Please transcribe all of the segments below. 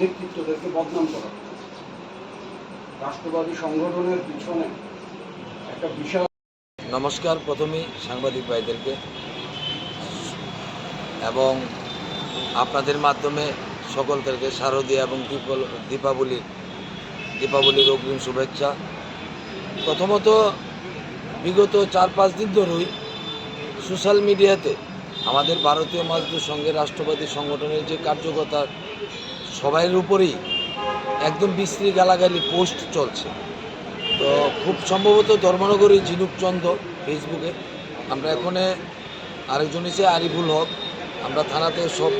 নেতৃত্বদেরকে বদনাম করা। রাষ্ট্রবাদী সংগঠনের পিছনে একটা বিশাল নমস্কার, প্রথমেই সাংবাদিক ভাইদেরকে। এবং আপনাদের মাধ্যমে সকলকে শারদীয় এবং দীপল- দীপাবলির অগ্রিম শুভেচ্ছা। প্রথমত, বিগত চার পাঁচ দিন ধরেই সোশ্যাল মিডিয়াতে আমাদের ভারতীয় মজদুর সঙ্গে রাষ্ট্রবাদী সংগঠনের যে কার্যকর্তার সবাইয়ের উপরেই একদম বিশ্রী গালাগালি পোস্ট চলছে। তো খুব সম্ভবত ধর্মনগরী ঝিনুকচন্দ ফেসবুকে। আমরা এখানে আরেকজন এসে আরিফুল হক। আমরা থানাতে সব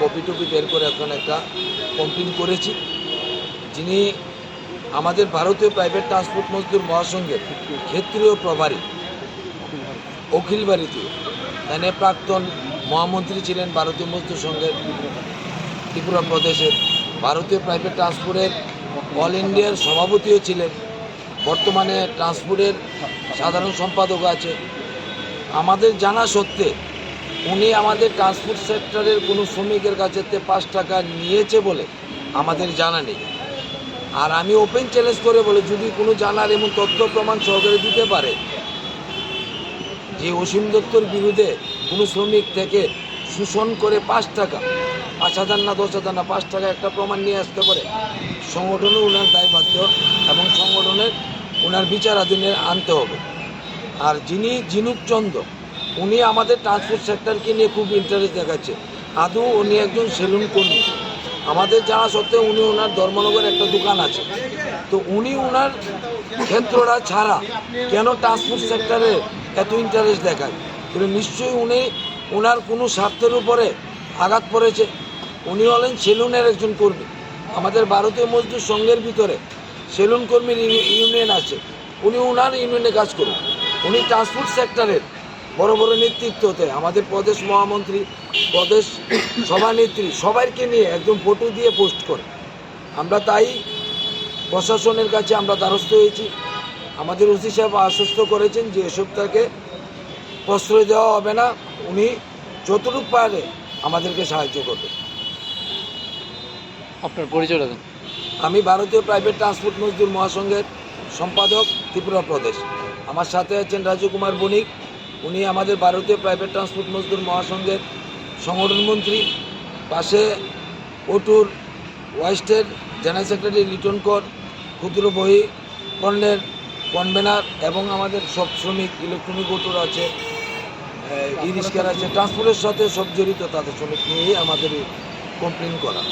কপি টপি বের করে এখন একটা কমপ্লেন করেছি। যিনি আমাদের ভারতীয় প্রাইভেট ট্রান্সপোর্ট মজদুর মহাসংঘের ক্ষেত্রীয় প্রভারী অখিল বাড়িতে এখানে প্রাক্তন মহামন্ত্রী ছিলেন ভারতীয় মজদুর সংঘের। ত্রিপুরা প্রদেশের ভারতীয় প্রাইভেট ট্রান্সপোর্টের অল ইন্ডিয়ার সভাপতিও ছিলেন। বর্তমানে ট্রান্সপোর্টের সাধারণ সম্পাদক আছে। আমাদের জানা সত্ত্বে উনি আমাদের ট্রান্সপোর্ট সেক্টরের কোনো শ্রমিকের কাছে পাঁচ টাকা নিয়েছে বলে আমাদের জানা নেই। আর আমি ওপেন চ্যালেঞ্জ করে বলে যদি কোনো জানার এমন তথ্য প্রমাণ সহকারে দিতে পারে যে অসীম দত্তর বিরুদ্ধে কোনো শ্রমিক থেকে শোষণ করে পাঁচ টাকা পাঁচ হাজার না দশ হাজার না পাঁচ টাকা একটা প্রমাণ নিয়ে আসতে পারে। সংগঠনও ওনার দায়বদ্ধ এবং সংগঠনের ওনার বিচারাধীনে আনতে হবে। আর যিনি জিনুক চন্দ উনি আমাদের ট্রান্সপোর্ট সেক্টরকে নিয়ে খুব ইন্টারেস্ট দেখাচ্ছে। আদৌ উনি একজন সেলুন কর্মী। আমাদের জানা সত্ত্বেও উনি ওনার ধর্মনগর একটা দোকান আছে। তো উনি ওনার ক্ষেত্রটা ছাড়া কেন ট্রান্সপোর্ট সেক্টরে এত ইন্টারেস্ট দেখায়? কিন্তু নিশ্চয়ই উনি ওনার কোনো স্বার্থের উপরে আঘাত পড়েছে। উনি হলেন সেলুনের একজন কর্মী। আমাদের ভারতীয় মজদুর সংঘের ভিতরে সেলুন কর্মীর ইউনিয়ন আছে। উনি ওনার ইউনিয়নে কাজ করুন। উনি ট্রান্সপোর্ট সেক্টরের বড় বড় নেতৃত্বতে আমাদের প্রদেশ মহামন্ত্রী, প্রদেশ সভানেত্রী সবাইকে নিয়ে একদম ফটো দিয়ে পোস্ট করে। আমরা তাই প্রশাসনের কাছে আমরা দ্বারস্থ হয়েছি। আমাদের ওসি সাহেব আশ্বস্ত করেছেন যে এসব তাকে প্রশ্রয় দেওয়া হবে না। উনি যতটুকু পারে আমাদেরকে সাহায্য করবে আপনার পরিচয়টা দেন। আমি ভারতীয় প্রাইভেট ট্রান্সপোর্ট মজদুর মহাসংঘের সম্পাদক ত্রিপুরা প্রদেশ। আমার সাথে আছেন রাজু কুমার বণিক। উনি আমাদের ভারতীয় প্রাইভেট ট্রান্সপোর্ট মজদুর মহাসংঘের সংগঠন মন্ত্রী। পাশে ওটুর ওয়েস্টের জেনারেল সেক্রেটারি লিটন কর, ক্ষুদ্র বহি পণ্যের কনভেনার এবং আমাদের সব শ্রমিক, ইলেকট্রনিক ওটুর আছে ই রিক্সার আছে। ট্রান্সপোর্টের সাথে সব জড়িত তাদের শ্রমিক নিয়েই আমাদের কমপ্লেন করা।